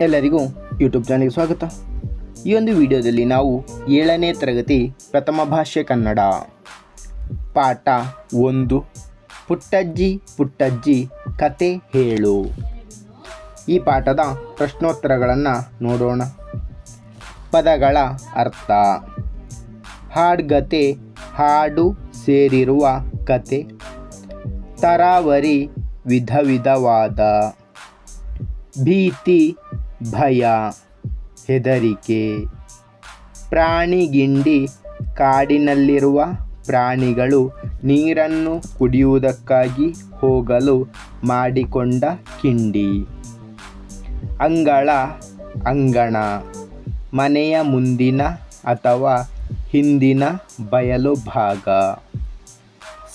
ಎಲ್ಲರಿಗೂ ಯೂಟ್ಯೂಬ್ ಚಾನಲ್ಗೆ ಸ್ವಾಗತ. ಈ ಒಂದು ವಿಡಿಯೋದಲ್ಲಿ ನಾವು ಏಳನೇ ತರಗತಿ ಪ್ರಥಮ ಭಾಷೆ ಕನ್ನಡ. ಪಾಠ ಒಂದು. ಪುಟ್ಟಜ್ಜಿ ಪುಟ್ಟಜ್ಜಿ, ಕತೆ ಹೇಳು. ಈ ಪಾಠದ ಪ್ರಶ್ನೋತ್ತರಗಳನ್ನು ನೋಡೋಣ. ಪದಗಳ ಅರ್ಥ. ಹಾಡ್ಗತೆ ಹಾಡು ಸೇರಿರುವ ಕತೆ. ತರಾವರಿ ವಿಧ ವಿಧವಾದ ಭೀತಿ ಭಯ, ಹೆದರಿಕೆ, ಪ್ರಾಣಿಗಿಂಡಿ ಕಾಡಿನಲ್ಲಿರುವ ಪ್ರಾಣಿಗಳು ನೀರನ್ನು ಕುಡಿಯುವುದಕ್ಕಾಗಿ ಹೋಗಲು ಮಾಡಿಕೊಂಡ ಕಿಂಡಿ. ಅಂಗಳ, ಅಂಗಣ, ಮನೆಯ ಮುಂದಿನ ಅಥವಾ ಹಿಂದಿನ ಬಯಲು ಭಾಗ.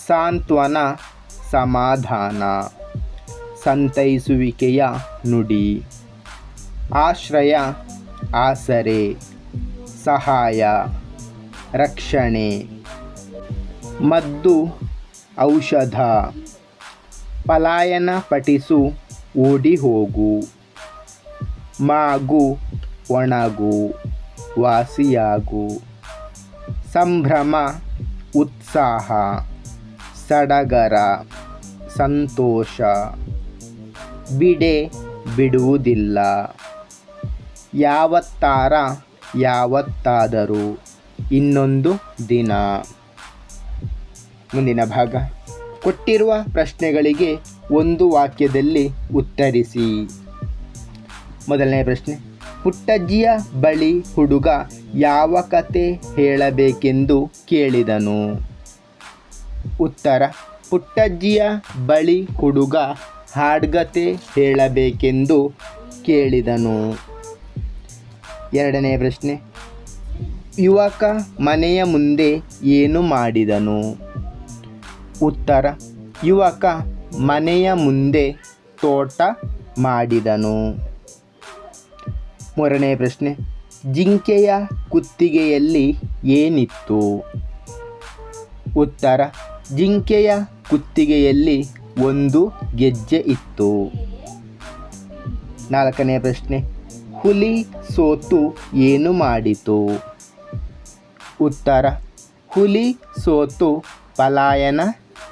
ಸಾಂತ್ವನ ಸಮಾಧಾನ, ಸಂತೈಸುವಿಕೆಯ ನುಡಿ. ಆಶ್ರಯ, ಆಸರೆ, ಸಹಾಯ, ರಕ್ಷಣೆ, ಮದ್ದು, ಔಷಧ, ಪಲಾಯನ ಪಠಿಸು, ಓಡಿ ಹೋಗು, ಮಾಗು, ಒಣಗು, ವಾಸಿಯಾಗು, ಸಂಭ್ರಮ, ಉತ್ಸಾಹ, ಸಡಗರ, ಸಂತೋಷ, ಬಿಡೆ ಬಿಡುವುದಿಲ್ಲ. ಯಾವತ್ತಾರ ಯಾವತ್ತಾದರೂ ಇನ್ನೊಂದು ದಿನ. ಮುಂದಿನ ಭಾಗ. ಕೊಟ್ಟಿರುವ ಪ್ರಶ್ನೆಗಳಿಗೆ ಒಂದು ವಾಕ್ಯದಲ್ಲಿ ಉತ್ತರಿಸಿ. ಮೊದಲನೇ ಪ್ರಶ್ನೆ. ಪುಟ್ಟಜ್ಜಿಯ ಬಳಿ ಹುಡುಗ ಯಾವ ಕತೆ ಹೇಳಬೇಕೆಂದು ಕೇಳಿದನು. ಉತ್ತರ. ಪುಟ್ಟಜ್ಜಿಯ ಬಳಿ ಹುಡುಗ ಹಾಡ್ಗತೆ ಹೇಳಬೇಕೆಂದು ಕೇಳಿದನು. ಎರಡನೇ ಪ್ರಶ್ನೆ. ಯುವಕ ಮನೆಯ ಮುಂದೆ ಏನು ಮಾಡಿದನು? ಉತ್ತರ, ಯುವಕ ಮನೆಯ ಮುಂದೆ ತೋಟ ಮಾಡಿದನು. ಮೂರನೇ ಪ್ರಶ್ನೆ, ಜಿಂಕೆಯ ಕುತ್ತಿಗೆಯಲ್ಲಿ ಏನಿತ್ತು? ಉತ್ತರ, ಜಿಂಕೆಯ ಕುತ್ತಿಗೆಯಲ್ಲಿ ಒಂದು ಗೆಜ್ಜೆ ಇತ್ತು. ನಾಲ್ಕನೇ ಪ್ರಶ್ನೆ ಹುಲಿ ಸೋತು ಏನು ಮಾಡಿತು? ಉತ್ತರ, ಹುಲಿ ಸೋತು ಪಲಾಯನ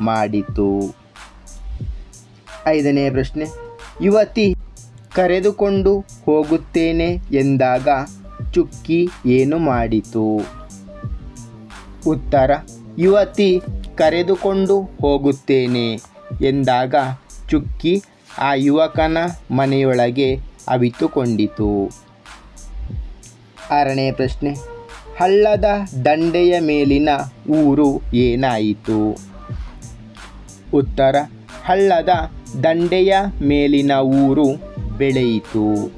ಮಾಡಿತು. ಐದನೇ ಪ್ರಶ್ನೆ, ಯುವತಿ ಕರೆದುಕೊಂಡು ಹೋಗುತ್ತೇನೆ ಎಂದಾಗ ಚುಕ್ಕಿ ಏನು ಮಾಡಿತು? ಉತ್ತರ, ಯುವತಿ ಕರೆದುಕೊಂಡು ಹೋಗುತ್ತೇನೆ ಎಂದಾಗ ಚುಕ್ಕಿ ಆ ಯುವಕನ ಮನೆಯೊಳಗೆ ಅವಿತುಕೊಂಡಿತು. ಆರನೇ ಪ್ರಶ್ನೆ, ಹಳ್ಳದ ದಂಡೆಯ ಮೇಲಿನ ಊರು ಏನಾಯಿತು? ಉತ್ತರ, ಹಳ್ಳದ ದಂಡೆಯ ಮೇಲಿನ ಊರು ಬೆಳೆಯಿತು.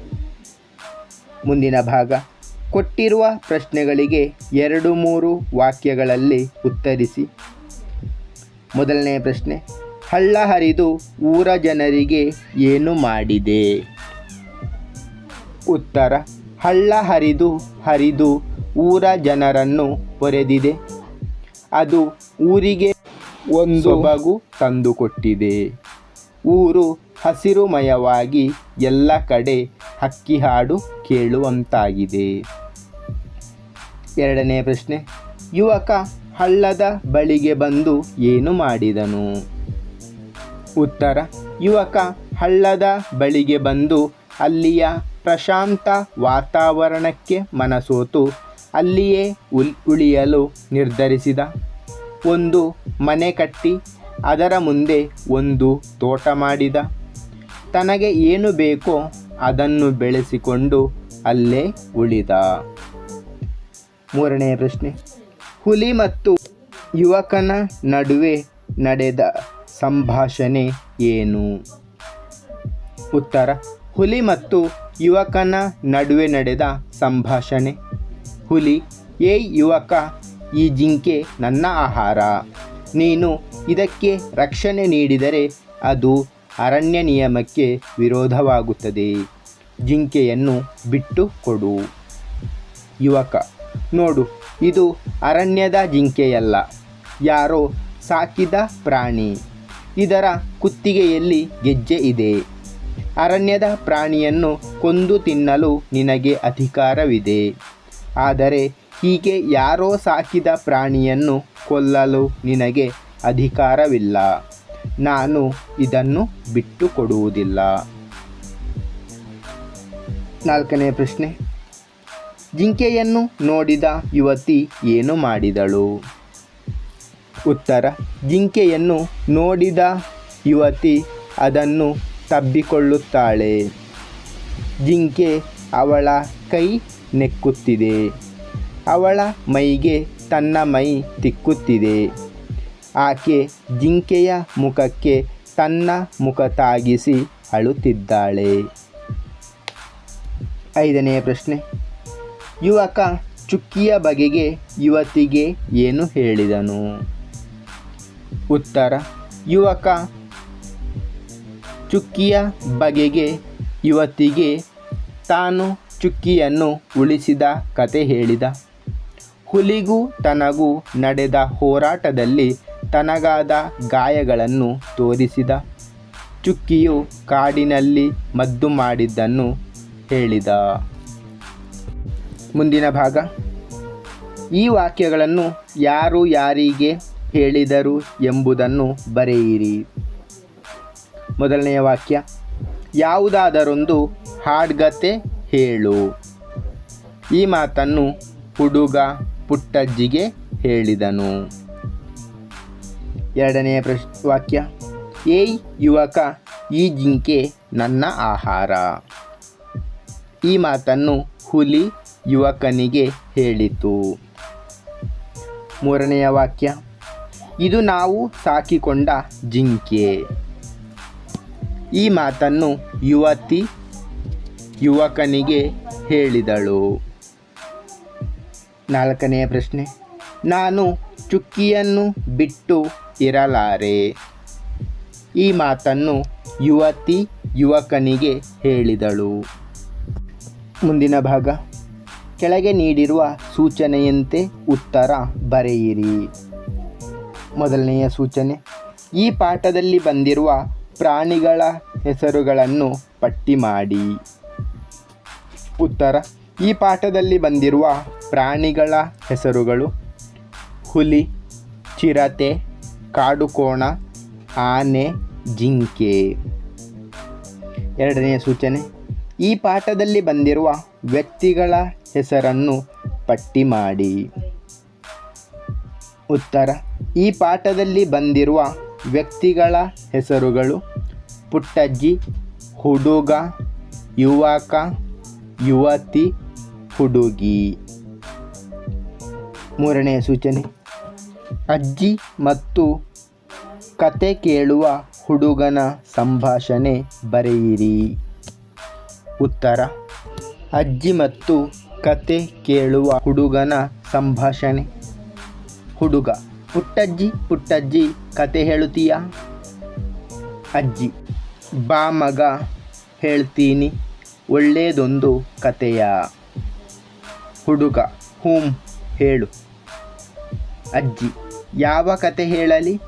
ಮುಂದಿನ ಭಾಗ, ಕೊಟ್ಟಿರುವ ಪ್ರಶ್ನೆಗಳಿಗೆ ಎರಡು ಮೂರು ವಾಕ್ಯಗಳಲ್ಲಿ ಉತ್ತರಿಸಿ. ಮೊದಲನೇ ಪ್ರಶ್ನೆ, ಹಳ್ಳ ಹರಿದು ಊರ ಜನರಿಗೆ ಏನು ಮಾಡಿದೆ? ಉತ್ತರ. ಹಳ್ಳ ಹರಿದು ಹರಿದು ಊರ ಜನರನ್ನು ಹೊರೆದಿದೆ ಅದು ಊರಿಗೆ ಒಂದು ಬಗು ತಂದುಕೊಟ್ಟಿದೆ. ಊರು ಹಸಿರುಮಯವಾಗಿ ಎಲ್ಲ ಕಡೆ ಹಕ್ಕಿ ಹಾಡು ಕೇಳುವಂತಾಗಿದೆ. ಎರಡನೇ ಪ್ರಶ್ನೆ. ಯುವಕ ಹಳ್ಳದ ಬಳಿಗೆ ಬಂದು ಏನು ಮಾಡಿದನು? ಉತ್ತರ. ಯುವಕ ಹಳ್ಳದ ಬಳಿಗೆ ಬಂದು ಅಲ್ಲಿಯ ಪ್ರಶಾಂತ ವಾತಾವರಣಕ್ಕೆ ಮನಸೋತು ಅಲ್ಲಿಯೇ ಉಳಿಯಲು ನಿರ್ಧರಿಸಿದ. ಒಂದು ಮನೆ ಕಟ್ಟಿ ಅದರ ಮುಂದೆ ಒಂದು ತೋಟ ಮಾಡಿದ. ತನಗೆ ಏನು ಬೇಕೋ ಅದನ್ನು ಬೆಳೆಸಿಕೊಂಡು ಅಲ್ಲೇ ಉಳಿದ. ಮೂರನೆಯ ಪ್ರಶ್ನೆ. ಹುಲಿ ಮತ್ತು ಯುವಕನ ನಡುವೆ ನಡೆದ ಸಂಭಾಷಣೆ ಏನು? ಉತ್ತರ. ಹುಲಿ ಮತ್ತು ಯುವಕನ ನಡುವೆ ನಡೆದ ಸಂಭಾಷಣೆ. ಹುಲಿ, ಏ ಯುವಕ, ಈ ಜಿಂಕೆ ನನ್ನ ಆಹಾರ. ನೀನು ಇದಕ್ಕೆ ರಕ್ಷಣೆ ನೀಡಿದರೆ ಅದು ಅರಣ್ಯ ನಿಯಮಕ್ಕೆ ವಿರೋಧವಾಗುತ್ತದೆ. ಜಿಂಕೆಯನ್ನು ಬಿಟ್ಟು ಕೊಡು. ಯುವಕ, ನೋಡು, ಇದು ಅರಣ್ಯದ ಜಿಂಕೆಯಲ್ಲ. ಯಾರೋ ಸಾಕಿದ ಪ್ರಾಣಿ. ಇದರ ಕುತ್ತಿಗೆಯಲ್ಲಿ ಗೆಜ್ಜೆ ಇದೆ. ಅರಣ್ಯದ ಪ್ರಾಣಿಯನ್ನು ಕೊಂದು ತಿನ್ನಲು ನಿನಗೆ ಅಧಿಕಾರವಿದೆ. ಆದರೆ ಹೀಗೆ ಯಾರೋ ಸಾಕಿದ ಪ್ರಾಣಿಯನ್ನು ಕೊಲ್ಲಲು ನಿನಗೆ ಅಧಿಕಾರವಿಲ್ಲ. ನಾನು ಇದನ್ನು ಬಿಟ್ಟು ಕೊಡುವುದಿಲ್ಲ ನಾಲ್ಕನೇ ಪ್ರಶ್ನೆ. ಜಿಂಕೆಯನ್ನು ನೋಡಿದ ಯುವತಿ ಏನು ಮಾಡಿದಳು? ಉತ್ತರ. ಜಿಂಕೆಯನ್ನು ನೋಡಿದ ಯುವತಿ ಅದನ್ನು ತಬ್ಬಿಕೊಳ್ಳುತ್ತಾಳೆ. ಜಿಂಕೆ ಅವಳ ಕೈ ನೆಕ್ಕುತ್ತಿದೆ. ಅವಳ ಮೈಗೆ ತನ್ನ ಮೈ ತಿಕ್ಕುತ್ತಿದೆ. ಆಕೆ ಜಿಂಕೆಯ ಮುಖಕ್ಕೆ ತನ್ನ ಮುಖ ತಾಗಿಸಿ ಅಳುತ್ತಿದ್ದಾಳೆ. ಐದನೆಯ ಪ್ರಶ್ನೆ. ಯುವಕ ಚುಕ್ಕಿಯ ಬಗೆಗೆ ಯುವತಿಗೆ ಏನು ಹೇಳಿದನು? ಉತ್ತರ, ಯುವಕ ಚುಕ್ಕಿಯ ಬಗೆಗೆ ಯುವತಿಗೆ ತಾನು ಚುಕ್ಕಿಯನ್ನು ಉಳಿಸಿದ ಕತೆ ಹೇಳಿದ. ಹುಲಿಗೂ ತನಗೂ ನಡೆದ ಹೋರಾಟದಲ್ಲಿ ತನಗಾದ ಗಾಯಗಳನ್ನು ತೋರಿಸಿದ. ಚುಕ್ಕಿಯು ಕಾಡಿನಲ್ಲಿ ಮದ್ದು ಮಾಡಿದ್ದನ್ನು ಹೇಳಿದ. ಮುಂದಿನ ಭಾಗ. ಈ ವಾಕ್ಯಗಳನ್ನು ಯಾರು ಯಾರಿಗೆ ಹೇಳಿದರು ಎಂಬುದನ್ನು ಬರೆಯಿರಿ. ಮೊದಲನೆಯ ವಾಕ್ಯ, ಯಾವುದಾದರೊಂದು ಹಾಡ್ಗತೆ ಹೇಳು. ಈ ಮಾತನ್ನು ಹುಡುಗ ಪುಟ್ಟಜ್ಜಿಗೆ ಹೇಳಿದನು. ಎರಡನೆಯ ಪ್ರಶ್, ವಾಕ್ಯ, ಏಯ್ ಯುವಕ, ಈ ಜಿಂಕೆ ನನ್ನ ಆಹಾರ. ಈ ಮಾತನ್ನು ಹುಲಿ ಯುವಕನಿಗೆ ಹೇಳಿತು. ಮೂರನೆಯ ವಾಕ್ಯ, ಇದು ನಾವು ಸಾಕಿಕೊಂಡ ಜಿಂಕೆ. ಈ ಮಾತನ್ನು ಯುವತಿ ಯುವಕನಿಗೆ ಹೇಳಿದಳು. ನಾಲ್ಕನೆಯ ಪ್ರಶ್ನೆ. ನಾನು ಚುಕ್ಕಿಯನ್ನು ಬಿಟ್ಟು ಇರಲಾರೆ? ಈ ಮಾತನ್ನು ಯುವತಿ ಯುವಕನಿಗೆ ಹೇಳಿದಳು. ಮುಂದಿನ ಭಾಗ. ಕೆಳಗೆ ನೀಡಿರುವ ಸೂಚನೆಯಂತೆ ಉತ್ತರ ಬರೆಯಿರಿ. ಮೊದಲನೆಯ ಸೂಚನೆ. ಈ ಪಾಠದಲ್ಲಿ ಬಂದಿರುವ ಪ್ರಾಣಿಗಳ ಹೆಸರುಗಳನ್ನು ಪಟ್ಟಿ ಮಾಡಿ. ಉತ್ತರ, ಈ ಪಾಠದಲ್ಲಿ ಬಂದಿರುವ ಪ್ರಾಣಿಗಳ ಹೆಸರುಗಳು ಹುಲಿ, ಚಿರತೆ, ಕಾಡುಕೋಣ, ಆನೆ, ಜಿಂಕೆ. ಎರಡನೆಯ ಸೂಚನೆ, ಈ ಪಾಠದಲ್ಲಿ ಬಂದಿರುವ ವ್ಯಕ್ತಿಗಳ ಹೆಸರನ್ನು ಪಟ್ಟಿ ಮಾಡಿ. ಉತ್ತರ, ಈ ಪಾಠದಲ್ಲಿ ಬಂದಿರುವ ವ್ಯಕ್ತಿಗಳ ಹೆಸರುಗಳು ಪುಟ್ಟಜ್ಜಿ, ಹುಡುಗ, ಯುವಕ, ಯುವತಿ, ಹುಡುಗಿ. ಮೂರನೆಯ ಸೂಚನೆ. ಅಜ್ಜಿ ಮತ್ತು ಕತೆ ಕೇಳುವ ಹುಡುಗನ ಸಂಭಾಷಣೆ ಬರೆಯಿರಿ. ಉತ್ತರ. ಅಜ್ಜಿ ಮತ್ತು ಕತೆ ಕೇಳುವ ಹುಡುಗನ ಸಂಭಾಷಣೆ. ಹುಡುಗ. ಪುಟ್ಟಜ್ಜಿ ಪುಟ್ಟಜ್ಜಿ, ಕತೆ ಹೇಳುತ್ತೀಯಾ? ಅಜ್ಜಿ. ಬಾ ಮಗ, ಹೇಳ್ತೀನಿ. ಒಳ್ಳೆಯದೊಂದು ಕತೆಯ? ಹುಡುಗ, ಹೂಂ, ಹೇಳು. ಅಜ್ಜಿ, ಯಾವ ಕತೆ ಹೇಳಲಿ?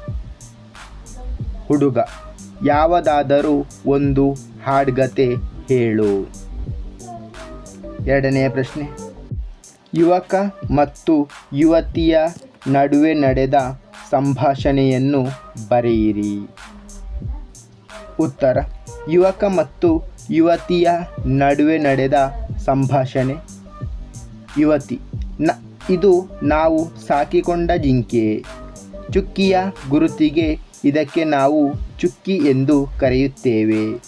ಹುಡುಗ, ಯಾವುದಾದರೂ ಒಂದು ಹಾಡ್ಗತೆ ಹೇಳು. ಎರಡನೆಯ ಪ್ರಶ್ನೆ. ಯುವಕ ಮತ್ತು ಯುವತಿಯ ನಡುವೆ ನಡೆದ ಸಂಭಾಷಣೆಯನ್ನು ಬರೆಯಿರಿ. ಉತ್ತರ. ಯುವಕ ಮತ್ತು ಯುವತಿಯ ನಡುವೆ ನಡೆದ ಸಂಭಾಷಣೆ. ಯುವತಿ, ನ, ಇದು ನಾವು ಸಾಕಿಕೊಂಡ ಜಿಂಕೆ. ಚುಕ್ಕಿಯ ಗುರುತಿಗೆ ಇದಕ್ಕೆ ನಾವು ಚುಕ್ಕಿ ಎಂದು ಕರೆಯುತ್ತೇವೆ.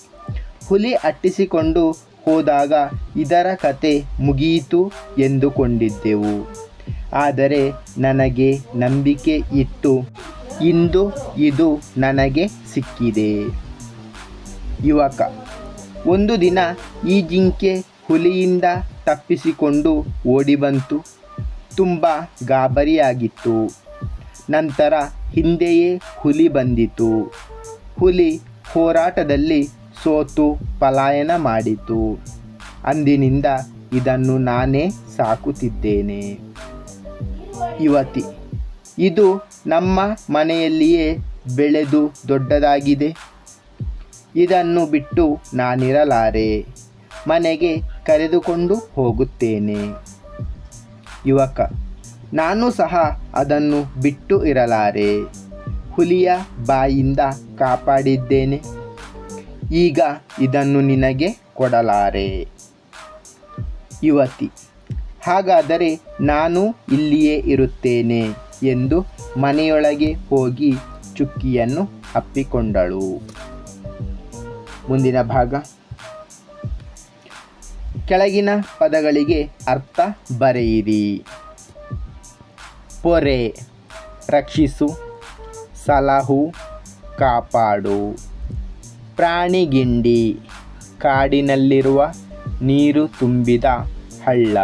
ಹುಲಿ ಅಟ್ಟಿಸಿಕೊಂಡು ಹೋದಾಗ ಇದರ ಕತೆ ಮುಗಿಯಿತು ಎಂದುಕೊಂಡಿದ್ದೆವು. ಆದರೆ ನನಗೆ ನಂಬಿಕೆ ಇತ್ತು ಇಂದು ಇದು ನನಗೆ ಸಿಕ್ಕಿದೆ. ಯುವಕ. ಒಂದು ದಿನ ಈ ಜಿಂಕೆ ಹುಲಿಯಿಂದ ತಪ್ಪಿಸಿಕೊಂಡು ಓಡಿಬಂತು. ತುಂಬ ಗಾಬರಿಯಾಗಿತ್ತು. ನಂತರ ಹಿಂದೆಯೇ ಹುಲಿ ಬಂದಿತು. ಹುಲಿ ಹೋರಾಟದಲ್ಲಿ ಸೋತು ಪಲಾಯನ ಮಾಡಿತು. ಅಂದಿನಿಂದ ಇದನ್ನು ನಾನೇ ಸಾಕುತ್ತಿದ್ದೇನೆ. ಯುವತಿ. ಇದು ನಮ್ಮ ಮನೆಯಲ್ಲಿಯೇ ಬೆಳೆದು ದೊಡ್ಡದಾಗಿದೆ. ಇದನ್ನು ಬಿಟ್ಟು ನಾನಿರಲಾರೆ. ಮನೆಗೆ ಕರೆದುಕೊಂಡು ಹೋಗುತ್ತೇನೆ. ಯುವಕ, ನಾನು ಸಹ ಅದನ್ನು ಬಿಟ್ಟು ಇರಲಾರೆ. ಹುಲಿಯ ಬಾಯಿಂದ ಕಾಪಾಡಿದ್ದೇನೆ. ಈಗ ಇದನ್ನು ನಿನಗೆ ಕೊಡಲಾರೆ. ಯುವತಿ, ಹಾಗಾದರೆ ನಾನು ಇಲ್ಲಿಯೇ ಇರುತ್ತೇನೆ ಎಂದು ಮನೆಯೊಳಗೆ ಹೋಗಿ ಚುಕ್ಕಿಯನ್ನು ಅಪ್ಪಿಕೊಂಡಳು. ಮುಂದಿನ ಭಾಗ. ಕೆಳಗಿನ ಪದಗಳಿಗೆ ಅರ್ಥ ಬರೆಯಿರಿ. ಪೊರೆ, ರಕ್ಷಿಸು, ಸಲಹು, ಕಾಪಾಡು. ಪ್ರಾಣಿಗಿಂಡಿ ಕಾಡಿನಲ್ಲಿರುವ ನೀರು ತುಂಬಿದ ಹಳ್ಳ.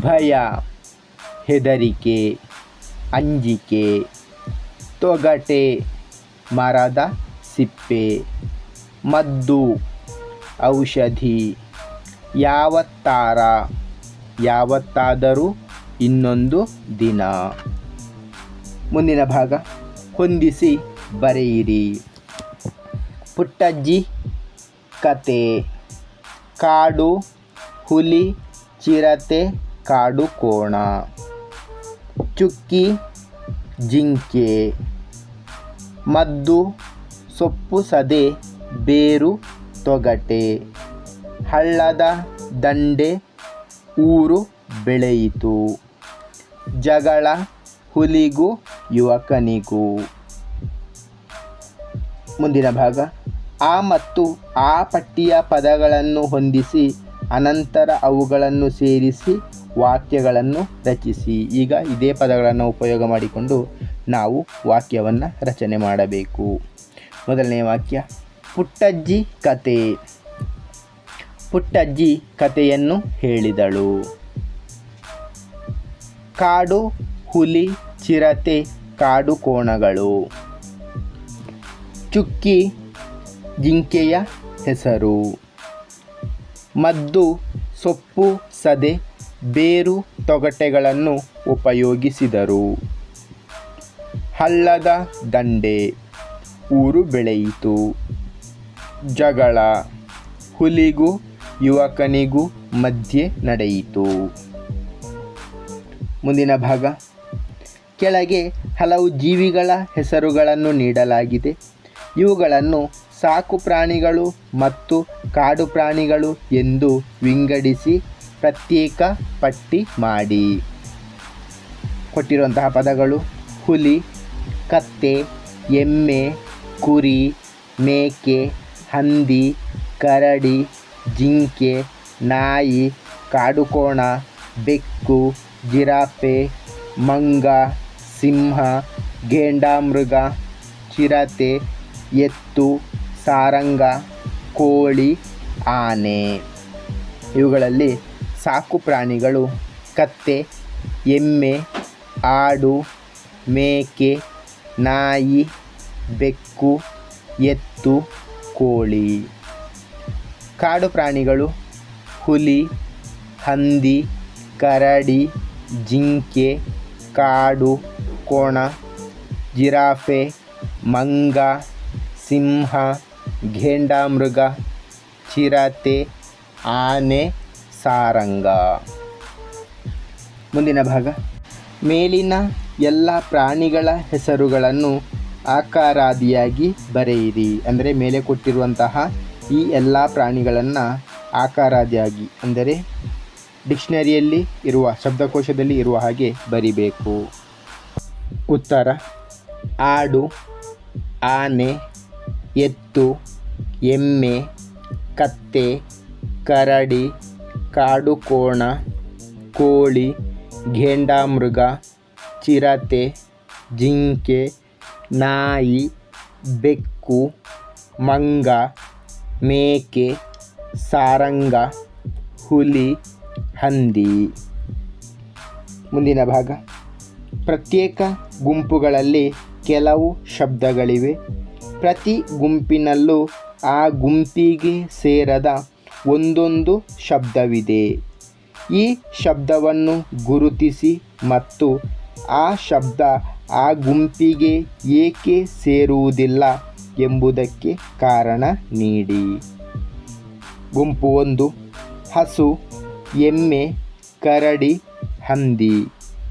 ಭಯ, ಹೆದರಿಕೆ, ಅಂಜಿಕೆ. ತೊಗಟೆ, ಮರದ ಸಿಪ್ಪೆ. ಮದ್ದು, ಔಷಧಿ, ಯಾವತ್ತಾರ, ಯಾವತ್ತಾದರೂ ಇನ್ನೊಂದು ದಿನ. ಮುಂದಿನ ಭಾಗ, ಹೊಂದಿಸಿ ಬರೆಯಿರಿ. ಪುಟ್ಟಜ್ಜಿ, ಕತೆ. ಕಾಡು, ಹುಲಿ, ಚಿರತೆ, ಕಾಡು ಕೋಣ. ಚುಕ್ಕಿ, ಜಿಂಕೆ. ಮದ್ದು, ಸೊಪ್ಪು ಸದೆ ಬೇರು ತೊಗಟೆ. ಹಳ್ಳದ ದಂಡೆ ಊರು ಬೆಳೆಯಿತು. ಜಗಳ ಹುಲಿಗೂ ಯುವಕನಿಗೂ. ಮುಂದಿನ ಭಾಗ. ಆ ಮತ್ತು ಆ ಪಟ್ಟಿಯ ಪದಗಳನ್ನು ಹೊಂದಿಸಿ ಅನಂತರ ಅವುಗಳನ್ನು ಸೇರಿಸಿ ವಾಕ್ಯಗಳನ್ನು ರಚಿಸಿ. ಈಗ ಇದೇ ಪದಗಳನ್ನು ಉಪಯೋಗ ಮಾಡಿಕೊಂಡು ನಾವು ವಾಕ್ಯವನ್ನು ರಚನೆ ಮಾಡಬೇಕು. ಮೊದಲನೇ ವಾಕ್ಯ. ಪುಟ್ಟಜ್ಜಿ ಕತೆ. ಪುಟ್ಟಜ್ಜಿ ಕತೆಯನ್ನು ಹೇಳಿದಳು. ಕಾಡು, ಹುಲಿ, ಚಿರತೆ, ಕಾಡು ಕೋಣಗಳು. ಚುಕ್ಕಿ, ಜಿಂಕೆಯ ಹೆಸರು. ಮದ್ದು, ಸೊಪ್ಪು, ಸದೆ, ಬೇರು, ತೊಗಟೆಗಳನ್ನು ಉಪಯೋಗಿಸಿದರು. ಹಳ್ಳದ ದಂಡೆ. ಊರು ಬೆಳೆಯಿತು. ಜಗಳ ಹುಲಿಗೂ ಯುವಕನಿಗೂ ಮಧ್ಯೆ ನಡೆಯಿತು. ಮುಂದಿನ ಭಾಗ. ಕೆಳಗೆ ಹಲವು ಜೀವಿಗಳ ಹೆಸರುಗಳನ್ನು ನೀಡಲಾಗಿದೆ. ಇವುಗಳನ್ನು ಸಾಕು ಪ್ರಾಣಿಗಳು ಮತ್ತು ಕಾಡು ಪ್ರಾಣಿಗಳು ಎಂದು ವಿಂಗಡಿಸಿ ಪ್ರತ್ಯೇಕ ಪಟ್ಟಿ ಮಾಡಿ. ಕೊಟ್ಟಿರುವಂತಹ ಪದಗಳು ಹುಲಿ, ಕತ್ತೆ, ಎಮ್ಮೆ, ಕುರಿ, ಮೇಕೆ ಹಂದಿ, ಕರಡಿ, ಜಿಂಕೆ, ನಾಯಿ, ಕಾಡುಕೋಣ, ಬೆಕ್ಕು, ಜಿರಾಫೆ, ಮಂಗ, ಸಿಂಹ ಘೇಂಡಾಮೃಗ ಚಿರತೆ, ಎತ್ತು, ಸಾರಂಗ, ಕೋಳಿ, ಆನೆ. ಇವುಗಳಲ್ಲಿ ಸಾಕು ಪ್ರಾಣಿಗಳು ಕತ್ತೆ, ಎಮ್ಮೆ, ಆಡು, ಮೇಕೆ, ನಾಯಿ, ಬೆಕ್ಕು, ಎತ್ತು ಕೋಳಿ, ಕಾಡು ಪ್ರಾಣಿಗಳು, ಹುಲಿ, ಹಂದಿ, ಕರಡಿ, ಜಿಂಕೆ, ಕಾಡು, ಕೋಣ, ಜಿರಾಫೆ, ಮಂಗ, ಸಿಂಹ, ಘೇಂಡಾಮೃಗ, ಚಿರತೆ, ಆನೆ, ಸಾರಂಗ. ಮುಂದಿನ ಭಾಗ. ಮೇಲಿನ ಎಲ್ಲ ಪ್ರಾಣಿಗಳ ಹೆಸರುಗಳನ್ನು ಆಕಾರಾದಿಯಾಗಿ ಬರೆಯಿರಿ. ಅಂದರೆ ಮೇಲೆ ಕೊಟ್ಟಿರುವಂತಹ ಈ ಎಲ್ಲ ಪ್ರಾಣಿಗಳನ್ನು ಆಕಾರಾದಿಯಾಗಿ, ಅಂದರೆ ಡಿಕ್ಷನರಿಯಲ್ಲಿ ಇರುವ, ಶಬ್ದಕೋಶದಲ್ಲಿ ಇರುವ ಹಾಗೆ ಬರಿಬೇಕು. ಉತ್ತರ, ಆಡು, ಆನೆ, ಎತ್ತು, ಎಮ್ಮೆ, ಕತ್ತೆ, ಕರಡಿ, ಕಾಡುಕೋಣ, ಕೋಳಿ, ಘೇಂಡಾಮೃಗ, ಚಿರತೆ, ಜಿಂಕೆ ನಾಯಿ, ಬೆಕ್ಕು, ಮಂಗ, ಮೇಕೆ, ಸಾರಂಗ, ಹುಲಿ, ಹಂದಿ. ಮುಂದಿನ ಭಾಗ. ಪ್ರತ್ಯೇಕ ಗುಂಪುಗಳಲ್ಲಿ ಕೆಲವು ಶಬ್ದಗಳಿವೆ. ಪ್ರತಿ ಗುಂಪಿನಲ್ಲೂ ಆ ಗುಂಪಿಗೆ ಸೇರದ ಒಂದೊಂದು ಶಬ್ದವಿದೆ. ಈ ಶಬ್ದವನ್ನು ಗುರುತಿಸಿ ಮತ್ತು ಆ ಶಬ್ದ ಆ ಗುಂಪಿಗೆ ಏಕೆ ಸೇರುವುದಿಲ್ಲ ಎಂಬುದಕ್ಕೆ ಕಾರಣ ನೀಡಿ. ಗುಂಪು ಒಂದು, ಹಸು, ಎಮ್ಮೆ, ಕರಡಿ, ಹಂದಿ.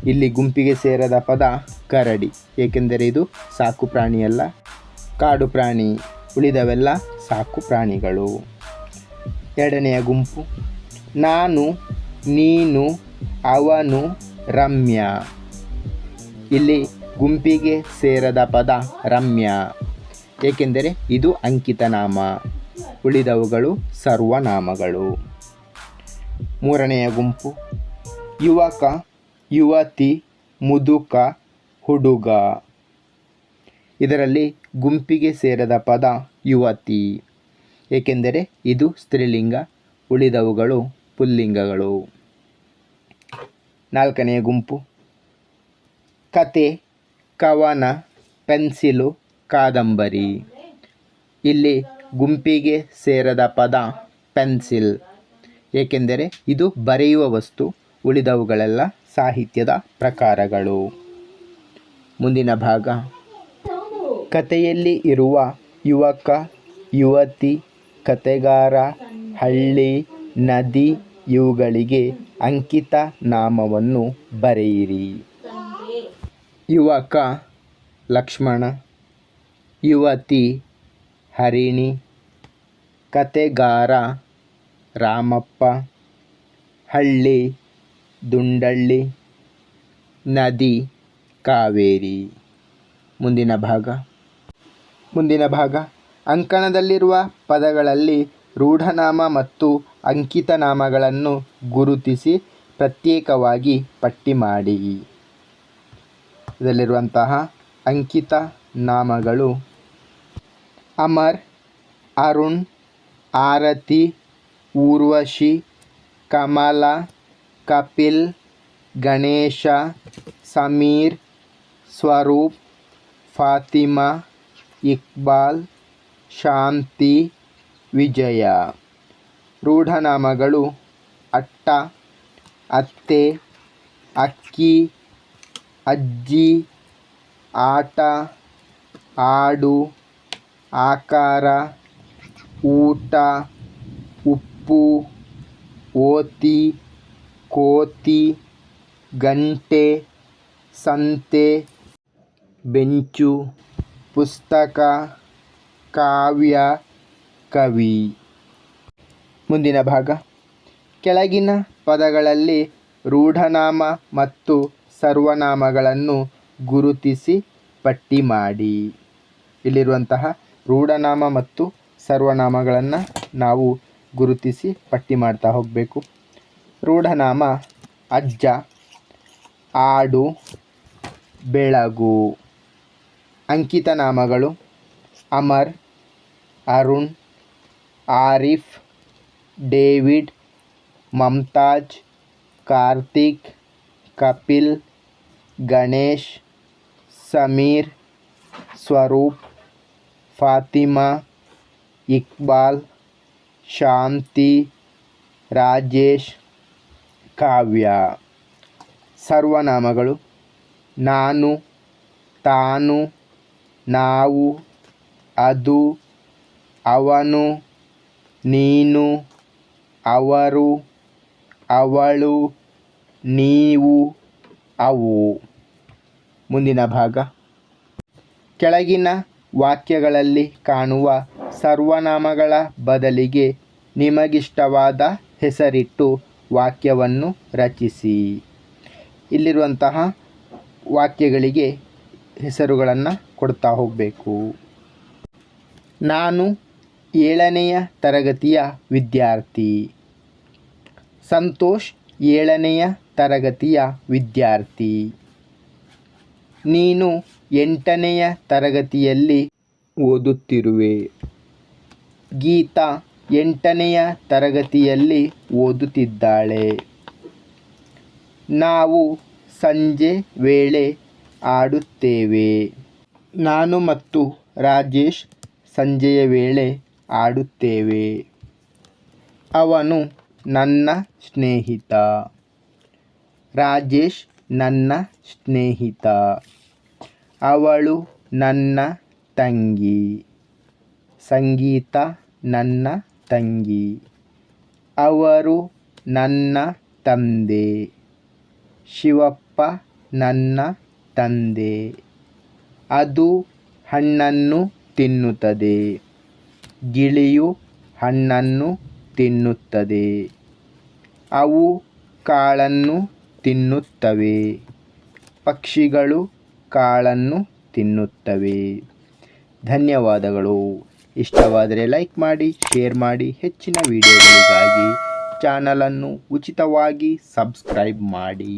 ಇಲ್ಲಿ ಗುಂಪಿಗೆ ಸೇರದ ಪದ ಕರಡಿ, ಏಕೆಂದರೆ ಇದು ಸಾಕು ಪ್ರಾಣಿಯಲ್ಲ, ಕಾಡು ಪ್ರಾಣಿ, ಉಳಿದವೆಲ್ಲ ಸಾಕು ಪ್ರಾಣಿಗಳು. ಎರಡನೆಯ ಗುಂಪು, ನಾನು, ನೀನು, ಅವನು, ರಮ್ಯ. ಇಲ್ಲಿ ಗುಂಪಿಗೆ ಸೇರದ ಪದ ರಮ್ಯ. ಏಕೆಂದರೆ ಇದು ಅಂಕಿತ ನಾಮ. ಉಳಿದವುಗಳು ಸರ್ವನಾಮಗಳು. ಮೂರನೆಯ ಗುಂಪು. ಯುವಕ, ಯುವತಿ, ಮುದುಕ, ಹುಡುಗ. ಇದರಲ್ಲಿ ಗುಂಪಿಗೆ ಸೇರದ ಪದ ಯುವತಿ. ಏಕೆಂದರೆ ಇದು ಸ್ತ್ರೀಲಿಂಗ, ಉಳಿದವುಗಳು ಪುಲ್ಲಿಂಗಗಳು. ನಾಲ್ಕನೆಯ ಗುಂಪು. ಕತೆ. ಕವನ, ಪೆನ್ಸಿಲು, ಕಾದಂಬರಿ. ಇಲ್ಲಿ ಗುಂಪಿಗೆ ಸೇರದ ಪದ ಪೆನ್ಸಿಲ್. ಏಕೆಂದರೆ ಇದು ಬರೆಯುವ ವಸ್ತು, ಉಳಿದವುಗಳೆಲ್ಲ ಸಾಹಿತ್ಯದ ಪ್ರಕಾರಗಳು. ಮುಂದಿನ ಭಾಗ. ಕಥೆಯಲ್ಲಿ ಇರುವ ಯುವಕ, ಯುವತಿ ಕತೆಗಾರ ಹಳ್ಳಿ, ನದಿ, ಇವುಗಳಿಗೆ ಅಂಕಿತ ನಾಮವನ್ನು ಬರೆಯಿರಿ. ಯುವಕ ಲಕ್ಷ್ಮಣ, ಯುವತಿ ಹರಿಣಿ, ಕತೆಗಾರ ರಾಮಪ್ಪ, ಹಳ್ಳಿ ದುಂಡಳ್ಳಿ, ನದಿ ಕಾವೇರಿ. ಮುಂದಿನ ಭಾಗ. ಮುಂದಿನ ಭಾಗ. ಅಂಕಣದಲ್ಲಿರುವ ಪದಗಳಲ್ಲಿ ರೂಢನಾಮ ಮತ್ತು ಅಂಕಿತನಾಮಗಳನ್ನು ಗುರುತಿಸಿ ಪ್ರತ್ಯೇಕವಾಗಿ ಪಟ್ಟಿ ಮಾಡಿ. ಇದರಲ್ಲಿರುವಂತಹ ಅಂಕಿತ ನಾಮಗಳು. ಅಮರ್, ಅರುಣ್, ಆರತಿ, ಊರ್ವಶಿ, ಕಮಲ, ಕಪಿಲ್, ಗಣೇಶ, ಸಮೀರ್, ಸ್ವರೂಪ್, ಫಾತಿಮಾ, ಇಕ್ಬಾಲ್, ಶಾಂತಿ, ವಿಜಯ. ರೂಢನಾಮಗಳು ಅಟ್ಟ, ಅತ್ತೆ, ಅಕ್ಕಿ ಅಜ್ಜಿ, ಆಟ ಆಡು ಆಕಾರ, ಊಟ, ಉಪ್ಪು, ಓತಿ, ಕೋತಿ, ಗಂಟೆ, ಸಂತೆ, ಬೆಂಚು, ಪುಸ್ತಕ, ಕಾವ್ಯ, ಕವಿ. ಮುಂದಿನ ಭಾಗ. ಕೆಳಗಿನ ಪದಗಳಲ್ಲಿ ರೂಢನಾಮ ಮತ್ತು ಸರ್ವನಾಮಗಳನ್ನು ಗುರುತಿಸಿ ಪಟ್ಟಿ ಮಾಡಿ. ಇಲ್ಲಿರುವಂತಹ ರೂಢನಾಮ ಮತ್ತು ಸರ್ವನಾಮಗಳನ್ನು ನಾವು ಗುರುತಿಸಿ ಪಟ್ಟಿ ಮಾಡ್ತಾ ಹೋಗಬೇಕು. ರೂಢನಾಮ ಅಜ್ಜ, ಆಡು, ಬೆಳಗು. ಅಂಕಿತ ನಾಮಗಳು ಅಮರ್, ಅರುಣ್, ಆರಿಫ್, ಡೇವಿಡ್, ಮಮ್ತಾಜ್, ಕಾರ್ತಿಕ್ ಕಪಿಲ್, ಗಣೇಶ್, ಸಮೀರ್, ಸ್ವರೂಪ್, ಫಾತಿಮಾ, ಇಕ್ಬಾಲ್, ಶಾಂತಿ, ರಾಜೇಶ್, ಕಾವ್ಯ. ಸರ್ವನಾಮಗಳು ನಾನು, ತಾನು, ನಾವು, ಅದು, ಅವನು, ನೀನು, ಅವರು, ಅವಳು ನೀವು, ಅವು. ಮುಂದಿನ ಭಾಗ. ಕೆಳಗಿನ ವಾಕ್ಯಗಳಲ್ಲಿ ಕಾಣುವ ಸರ್ವನಾಮಗಳ ಬದಲಿಗೆ ನಿಮಗಿಷ್ಟವಾದ ಹೆಸರಿಟ್ಟು ವಾಕ್ಯವನ್ನು ರಚಿಸಿ. ಇಲ್ಲಿರುವಂತಹ ವಾಕ್ಯಗಳಿಗೆ ಹೆಸರುಗಳನ್ನು ಕೊಡ್ತಾ ಹೋಗಬೇಕು. ನಾನು ಏಳನೆಯ ತರಗತಿಯ ವಿದ್ಯಾರ್ಥಿ. ಸಂತೋಷ್ ಏಳನೆಯ ತರಗತಿಯ ವಿದ್ಯಾರ್ಥಿ. ನೀನು ಎಂಟನೆಯ ತರಗತಿಯಲ್ಲಿ ಓದುತ್ತಿರುವೆ. ಗೀತಾ ಎಂಟನೆಯ ತರಗತಿಯಲ್ಲಿ ಓದುತ್ತಿದ್ದಾಳೆ. ನಾವು ಸಂಜೆ ವೇಳೆ ಆಡುತ್ತೇವೆ. ನಾನು ಮತ್ತು ರಾಜೇಶ್ ಸಂಜೆಯ ವೇಳೆ ಆಡುತ್ತೇವೆ. ಅವನು ನನ್ನ ಸ್ನೇಹಿತ. ರಾಜೇಶ್ ನನ್ನ ಸ್ನೇಹಿತ. ಅವಳು ನನ್ನ ತಂಗಿ. ಸಂಗೀತ ನನ್ನ ತಂಗಿ. ಅವರು ನನ್ನ ತಂದೆ. ಶಿವಪ್ಪ ನನ್ನ ತಂದೆ. ಅದು ಹಣ್ಣನ್ನು ತಿನ್ನುತ್ತದೆ. ಗಿಳಿಯು ಹಣ್ಣನ್ನು ತಿನ್ನುತ್ತದೆ. ಅವು ಕಾಳನ್ನು ತಿನ್ನುತ್ತವೆ. ಪಕ್ಷಿಗಳು ಕಾಳನ್ನು ತಿನ್ನುತ್ತವೆ. ಧನ್ಯವಾದಗಳು. ಇಷ್ಟವಾದರೆ ಲೈಕ್ ಮಾಡಿ, ಶೇರ್ ಮಾಡಿ. ಹೆಚ್ಚಿನ ವಿಡಿಯೋಗಳಿಗಾಗಿ ಚಾನಲನ್ನು ಉಚಿತವಾಗಿ ಸಬ್ಸ್ಕ್ರೈಬ್ ಮಾಡಿ.